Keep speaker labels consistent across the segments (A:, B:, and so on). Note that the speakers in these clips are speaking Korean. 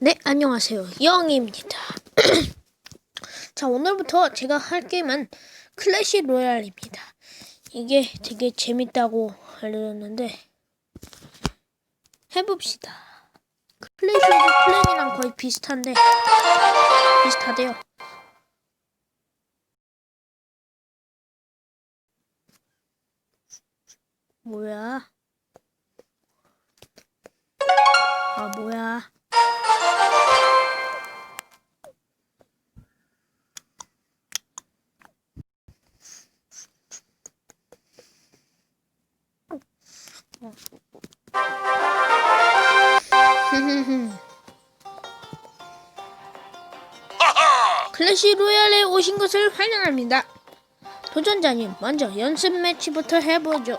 A: 네, 안녕하세요. 영입니다. 자, 오늘부터 제가 할 게임은 클래시 로얄입니다. 이게 되게 재밌다고 알려졌는데 해봅시다. 클래시 오브 클랜이랑 거의 비슷한데 비슷하대요. 뭐야? 아, 뭐야? 클래시 로얄에 오신 것을 환영합니다. 도전자님, 먼저 연습 매치부터 해보죠.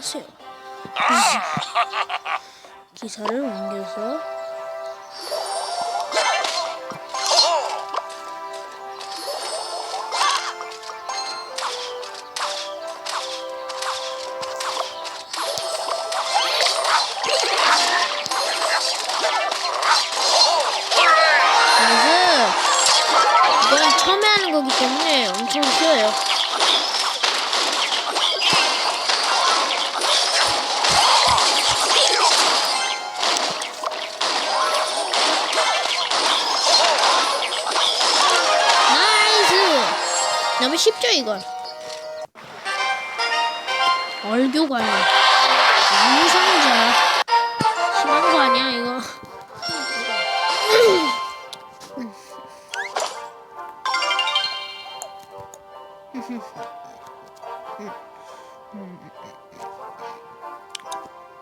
A: 하세요. 기사를 옮겨서! 이건 처음에 하는 거기 때문에 엄청 쉬워요. 너무 쉽죠, 이건? 얼교관이. 양상자. 심한 거 아니야, 이거?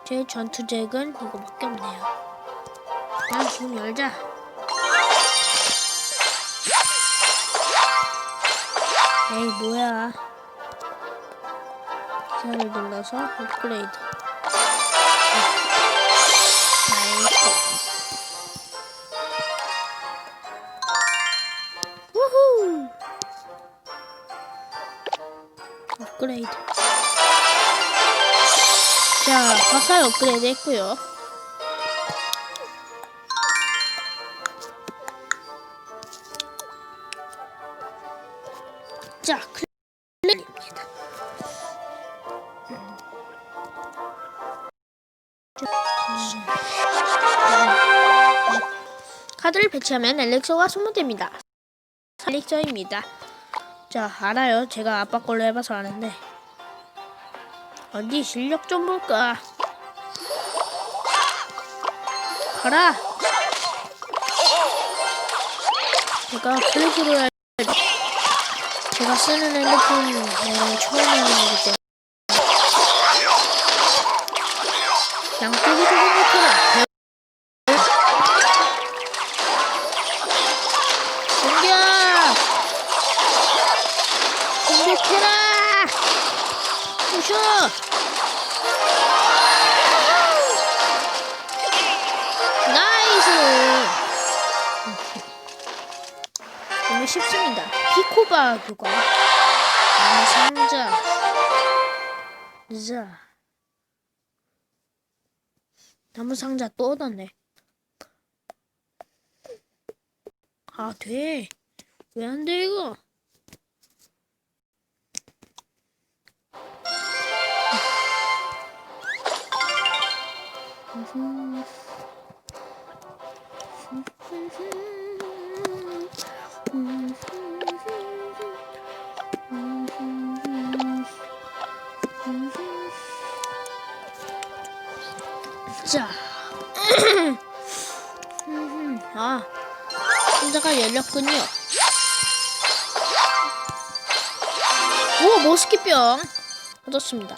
A: 제 전투잭은 이거밖에 없네요. 그냥 문 열자. 에이 뭐야? 기사를 눌러서 업그레이드. 나이스. 우후. 업그레이드. 자, 화살 업그레이드 했고요. 카드를 배치하면 엘릭서가 소모됩니다. 엘릭서입니다. 자, 알아요. 제가 아빠 걸로 해봐서 아는데. 어디 실력 좀 볼까? 가라! 제가 클래시로 할 제가 쓰는 핸드폰 어, 처음이기 때문에 양쪽이 조금 코바 교관. 나무 상자. 자. 나무 상자 또 얻었네. 아, 돼. 왜 안 돼, 이거? 열렸군요. 오, 모스키병 얻었습니다.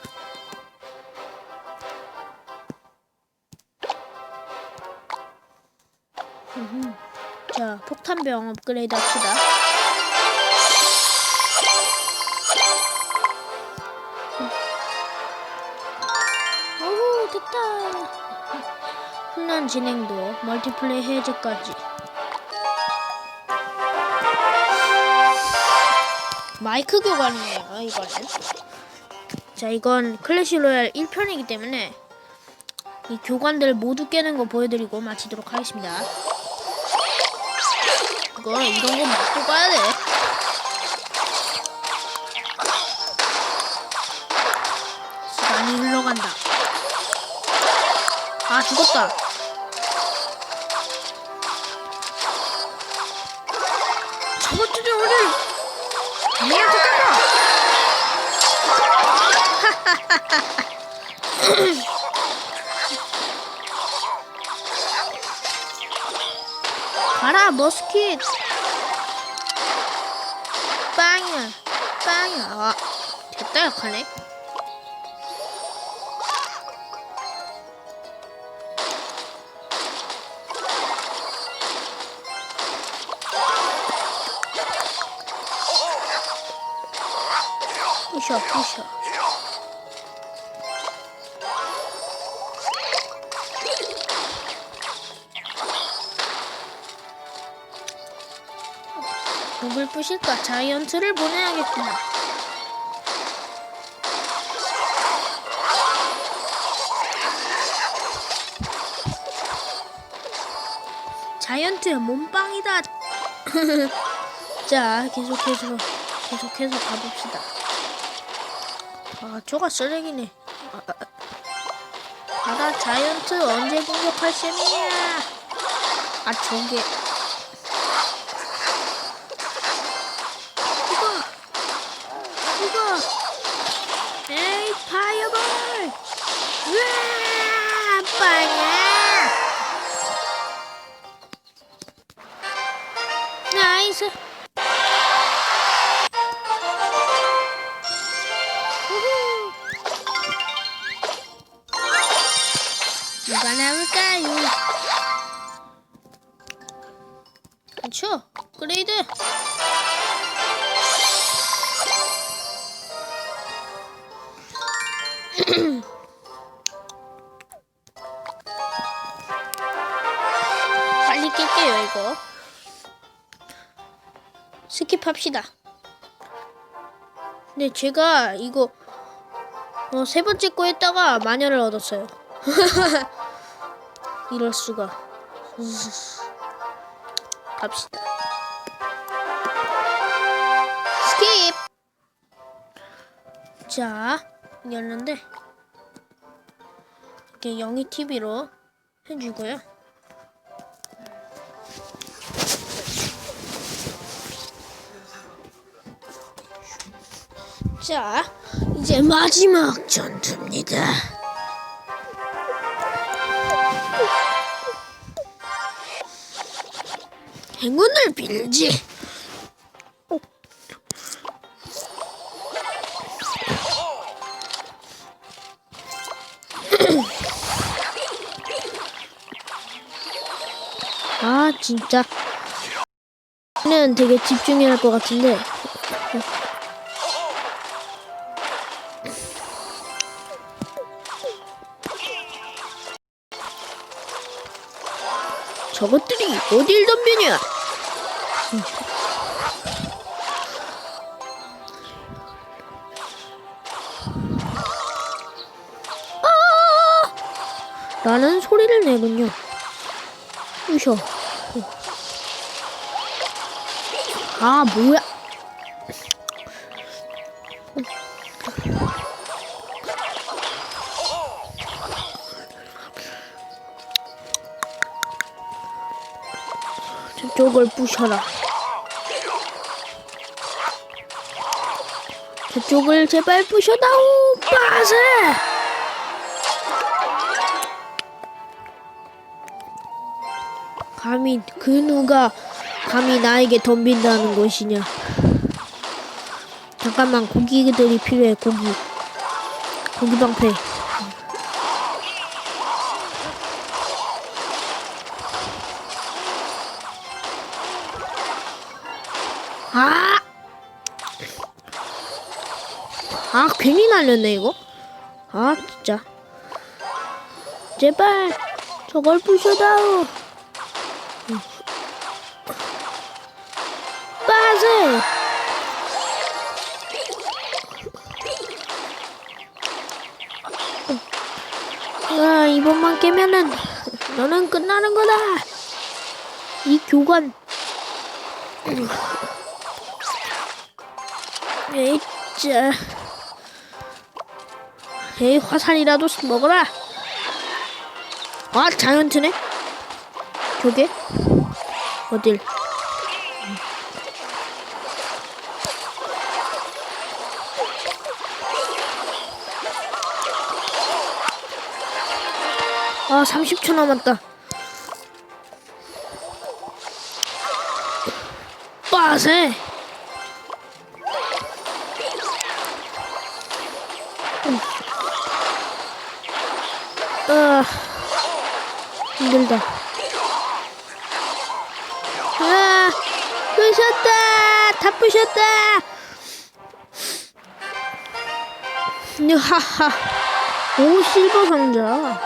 A: 자, 폭탄병 업그레이드 합시다. 오, 됐다. 훈련 진행도 멀티플레이 해제까지. 마이크 교관이네요, 이거는. 자, 이건 클래시 로얄 1편이기 때문에 이 교관들 모두 깨는 거 보여드리고 마치도록 하겠습니다. 이거 이런 거 맞고 가야 돼. 시간이 흘러간다. 아, 죽었다. 가라 머스킷 빵이야 빵이야 아 됐다 약하네 부셔 부셔 부실까 자이언트를 보내야겠구나. 자이언트 몸빵이다. 자, 계속해서 계속해서 가봅시다. 아, 저가 쓰레기네. 아, 아, 아. 가라 자이언트 언제 공격할 셈이야? 아, 저게 나올까요? 그렇죠 그레이드. 빨리 깰게요 이거. 스킵합시다. 근데 제가 이거 어, 세 번째 거 했다가 마녀를 얻었어요 이럴 수가 갑시다 스킵 자 열는데 이렇게 영희 TV로 해주고요. 자, 이제 마지막 전투입니다. 행운을 빌지. 아, 진짜. 는 되게 집중해야 할 것 같은데. 저것들이 어딜 덤비냐? 아! 라는 소리를 내군요. 으셔. 아, 뭐야. 저쪽을 부셔라. 저쪽을 제발 부셔다오, 빠세! 감히 그 누가 감히 나에게 덤빈다는 것이냐? 잠깐만 고기들이 필요해 고기 고기 방패 날렸네 이거? 아 진짜. 제발 저걸 부셔다오. 빠져 아 이번만 깨면은 너는 끝나는 거다. 이 교관. 에이 짜. 에이, 화살이라도 먹어라. 아, 자이언트네? 저게? 어딜? 아, 30초 남았다. 빠세! 힘들다. 아, 부셨다! 다 부셨다! 하하. 오, 실버 상자.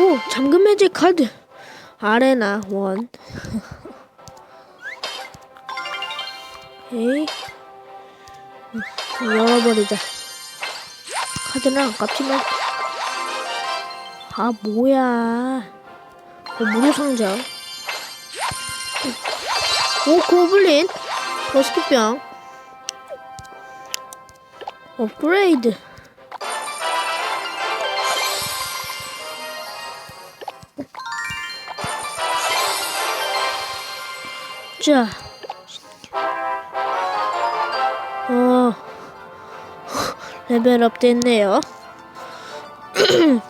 A: 오, 잠금 해제 카드. 아레나 원. 에이. 음, 열어버리자. 카드는 아깝지만. 아, 뭐야. 어, 무료 상자. 오, 고블린. 버스킷병. 업그레이드. 자. 어. 레벨업 됐네요.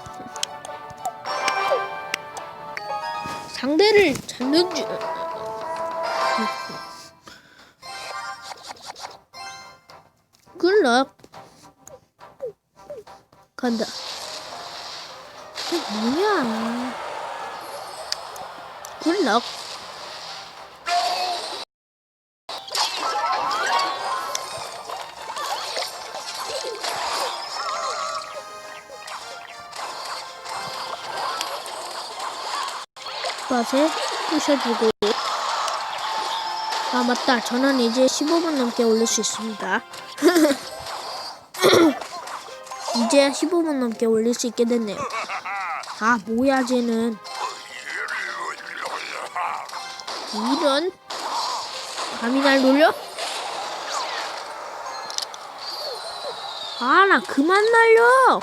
A: 상대를 잡는 줄. 굴럭. 간다. 뭐야. 굴럭. 맛에 부셔주고. 아 맞다. 저는 이제 15분 넘게 올릴 수 있습니다. 이제 15분 넘게 올릴 수 있게 됐네요. 아 뭐야 쟤는. 이런? 감히 날 놀려? 아 나 그만 날려!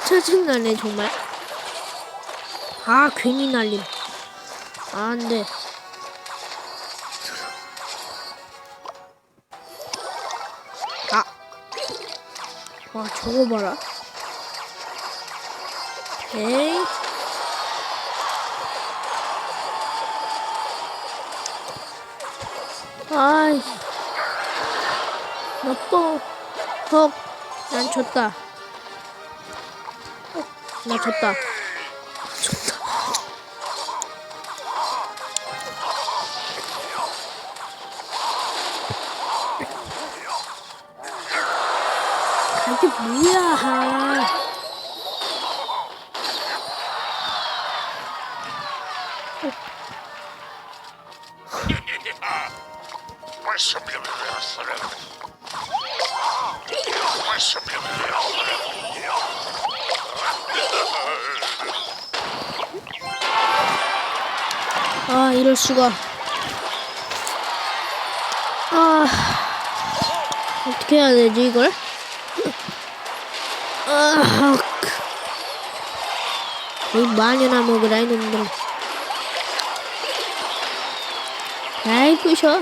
A: 짜증나네 정말. 아 괜히 날림. 아 안 돼 아. 와 저거 봐라. 에이. 아이 나빠 헉난 졌다. 어, 나 졌다 아, 이럴 수가. 아, 어떻게 해야 되지 이걸? 아, 이 마녀나 먹으라 이놈들. 아이 부셔.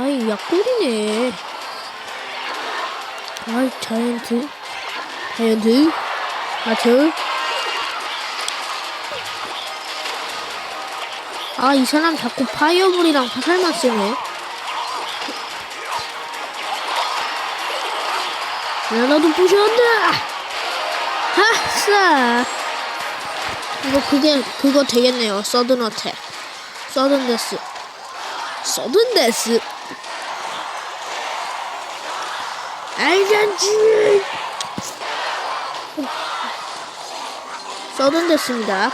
A: 아이 약골이네. 아이 자이언트. 자이언트. 아저. 아 이 사람 자꾸 파이어볼이랑 화살만 쓰네. 야, 너도 부셔온다! 아싸! 이거 그게, 그거 되겠네요. 서든 어택. 서든 데스. 서든 데스. 알잖지! 서든데스입니다.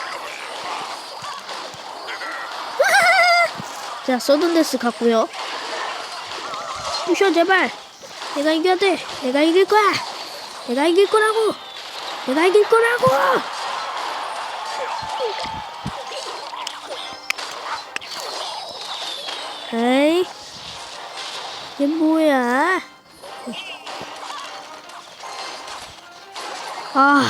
A: 자, 서든데스 갔고요. 부셔 제발. 내가 이겨야 돼. 내가 이길 거야. 내가 이길 거라고. 내가 이길 거라고. 에이, 이게 뭐야? 아.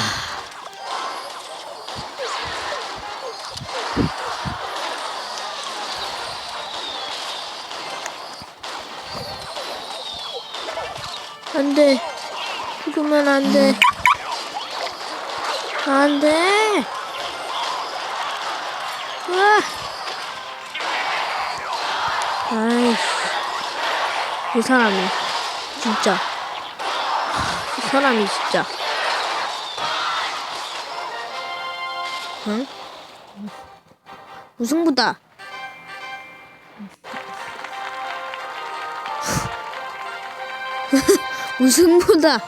A: 안 돼. 죽으면 안 돼. 안 돼. 으아. 아이씨. 이 사람이. 진짜. 이 사람이 진짜. 응? 우승부다. 우승부다.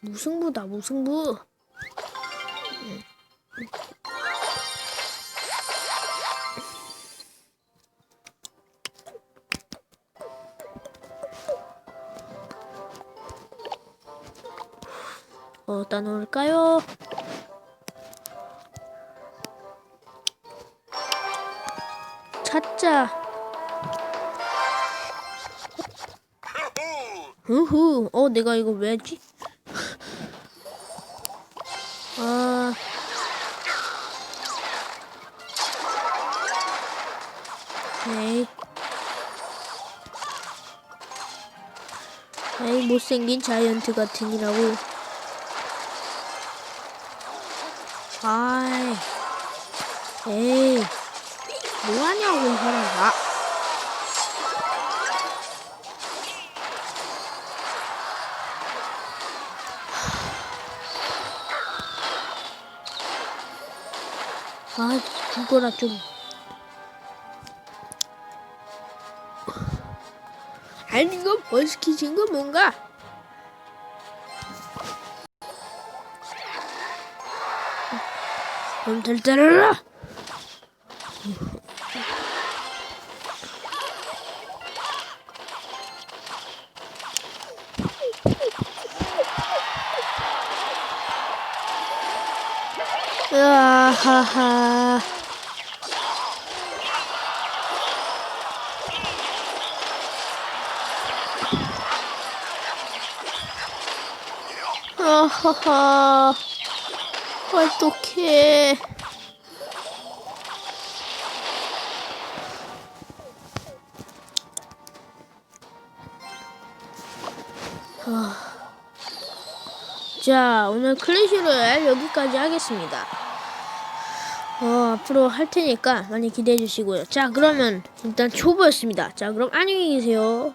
A: 무승부다, 무승부. 놓을까요? 찾자. 후후. 어, 내가 이거 왜지? 아. 에이. 에이, 못생긴 자이언트 같으니라고. 아이. 에이. 뭐하냐고, 이 사람. 아. 아, 죽어라 좀. 아니 이거 버스키진 거 뭔가? 놈들 따라라. 으아하하. 아하하. 어떡해. 아. 자, 오늘 클래시를 여기까지 하겠습니다. 어, 앞으로 할 테니까 많이 기대해 주시고요. 자, 그러면 일단 초보였습니다. 자, 그럼 안녕히 계세요.